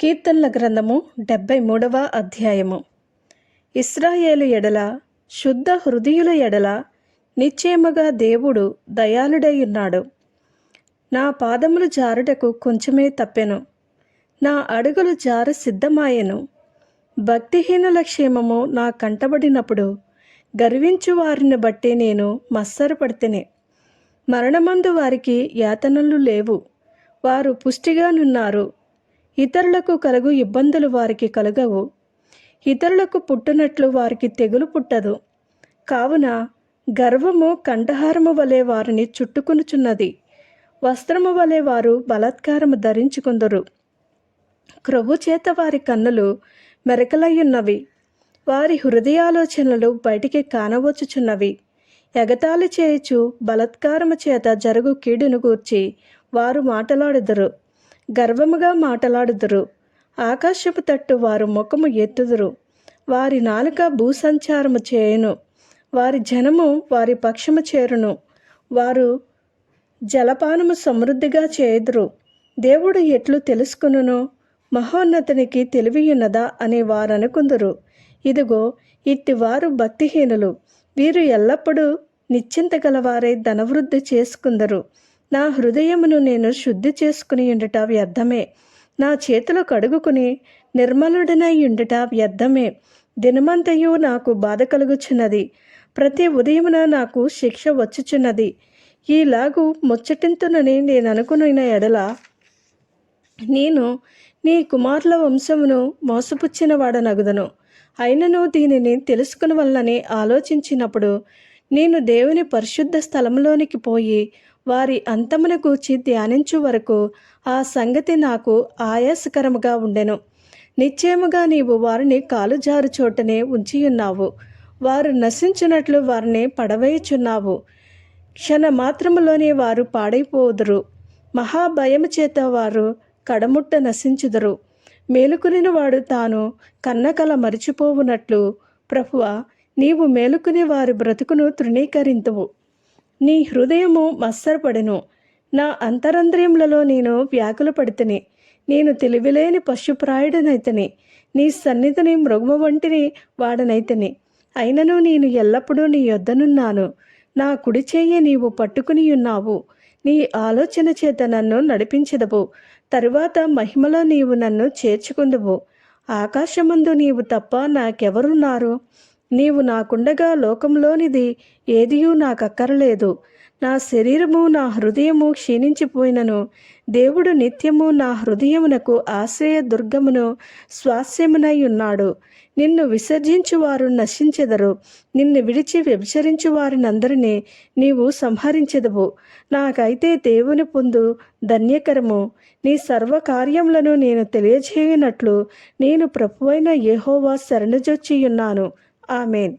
కీర్తనల గ్రంథము డెబ్బై మూడవ అధ్యాయము. ఇస్రాయేలు ఎడల శుద్ధ హృదయుల ఎడల నిశ్చయముగా దేవుడు దయాళుడై ఉన్నాడు నా పాదములు జారుటకు కొంచెమే తప్పెను. నా అడుగులు జార సిద్ధమాయెను. భక్తిహీనుల క్షేమము నా కంటబడినప్పుడు గర్వించు వారిని బట్టి నేను మత్సరపడితేనే. మరణమందు వారికి యాతనలు లేవు. వారు పుష్టిగానున్నారు ఇతరులకు కలుగు ఇబ్బందులు వారికి కలగవు. ఇతరులకు పుట్టినట్లు వారికి తెగులు పుట్టదు. కావున గర్వము కంఠహారము వలె వారిని చుట్టుకొనుచున్నది. వస్త్రము వలె వారు బలాత్కారము ధరించుకుందరు. క్రొవ్వు చేత వారి కన్నులు మెరకలయ్యున్నవి. వారి హృదయాలోచనలు బయటికి కానవచ్చుచున్నవి. ఎగతాళి చేయుచు బలత్కారము చేత జరుగు కీడును గూర్చి వారు మాటలాడుదురు. గర్వముగా మాటలాడుదురు. ఆకాశపు తట్టు వారు ముఖము ఎత్తుదురు. వారి నాలుక భూసంచారము చేయును. వారి జనము వారి పక్షము చేరును. వారు జలపానము సమృద్ధిగా చేయుదురు. దేవుడు ఎట్లు తెలుసుకును మహోన్నతునికి తెలివియున్నదా అని వారనుకుందరు. ఇదిగో ఇట్టివారు భక్తిహీనులు. వీరు ఎల్లప్పుడూ నిశ్చింత గలవారై ధనవృద్ధి చేసుకుందరు. నా హృదయమును నేను శుద్ధి చేసుకుని ఉండుట వ్యర్థమే. నా చేతులు కడుగుకుని నిర్మలుడనై ఉండుట వ్యర్థమే. దినమంతయు నాకు బాధ కలుగుచున్నది. ప్రతి ఉదయమున నాకు శిక్ష వచ్చుచున్నది. ఈలాగు ముచ్చటింతునని నేను అనుకున్న ఎడల నేను నీ కుమారుల వంశమును మోసపుచ్చిన వాడనగుదను. అయినను దీనిని తెలుసుకుని వల్లని ఆలోచించినప్పుడు నేను దేవుని పరిశుద్ధ స్థలంలోనికి పోయి వారి అంతమును గూర్చి ధ్యానించు వరకు ఆ సంగతి నాకు ఆయాసకరముగా ఉండెను. నిశ్చయముగా నీవు వారిని కాలుజారు చోటనే ఉంచియున్నావు. వారు నశించినట్లు వారిని పడవేయుచున్నావు. క్షణ మాత్రములోనే వారు పాడైపోదురు. మహాభయము చేత వారు కడముట్ట నశించుదురు. మేలుకుని వాడు తాను కన్నకల మరిచిపోవునట్లు ప్రభువ నీవు మేలుకుని వారి బ్రతుకును తృణీకరింతువు. నీ హృదయము మత్సరపడెను. నా అంతరంద్రియములలో నేను వ్యాకుల పడితేనే. నేను తెలివిలేని పశుప్రాయుడనైతని. నీ సన్నిధిని మృగము వంటిని వాడనైతని. అయినను నేను ఎల్లప్పుడూ నీ యొద్దనున్నాను. నా కుడి చేయి నీవు పట్టుకుని ఉన్నావు నీ ఆలోచన చేత నన్ను నడిపించదవు. తరువాత మహిమలో నీవు నన్ను చేర్చుకుందువు. ఆకాశమందు నీవు తప్ప నాకెవరున్నారు? నీవు నాకుండగా లోకంలోనిది ఏదియూ నాకక్కరలేదు. నా శరీరము నా హృదయము క్షీణించిపోయినను. దేవుడు నిత్యము నా హృదయమునకు ఆశ్రయ దుర్గమును స్వాస్యమునై ఉన్నాడు. నిన్ను విసర్జించు వారు నశించెదరు. నిన్ను విడిచి వ్యభిచరించు వారినందరినీ నీవు సంహరించెదవు. నాకైతే దేవుని పొందు ధన్యకరము. నీ సర్వకార్యములను నేను తెలియజేయనట్లు నేను ప్రభువైన యెహోవా శరణుజొచ్చియున్నాను. ஆமேன்